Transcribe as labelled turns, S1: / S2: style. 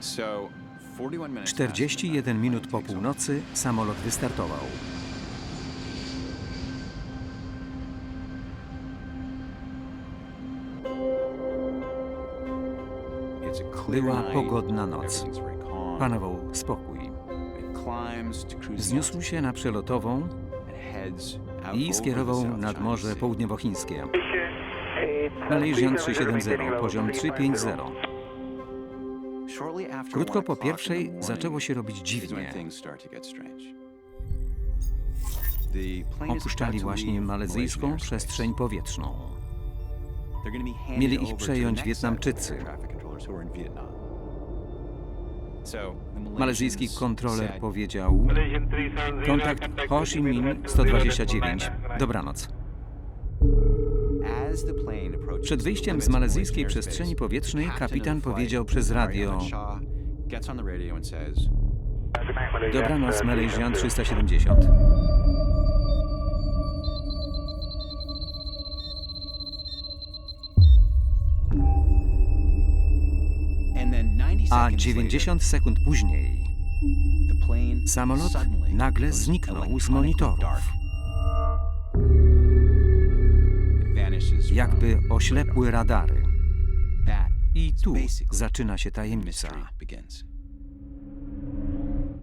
S1: So, 41 minutes past
S2: 41 minut po północy samolot wystartował. Była pogodna noc. Panował spokój. Wzniósł się na przelotową i skierował nad Morze. Południowochińskie.
S3: Malaysian
S2: Malaysian 370, poziom 350.
S1: Shortly after
S2: Krótko po pierwszej zaczęło się robić dziwnie.
S1: things start to get strange. The plane is
S2: Opuszczali właśnie malezyjską przestrzeń powietrzną. Mieli ich
S1: over to the
S2: przejąć Wietnamczycy.
S1: set of air traffic controllers who are in Vietnam. So, the
S2: Malezyjski kontroler
S1: said,
S2: powiedział: Kontakt Ho Chi Minh 129. Dobranoc. Przed wyjściem z malezyjskiej przestrzeni powietrznej kapitan powiedział przez radio: Dobranoc, Malaysian 370.
S1: and then 90
S2: A
S1: seconds
S2: 90 sekund później samolot nagle zniknął z monitorów. Jakby oślepły radary.
S1: That
S2: I tu zaczyna się tajemnica.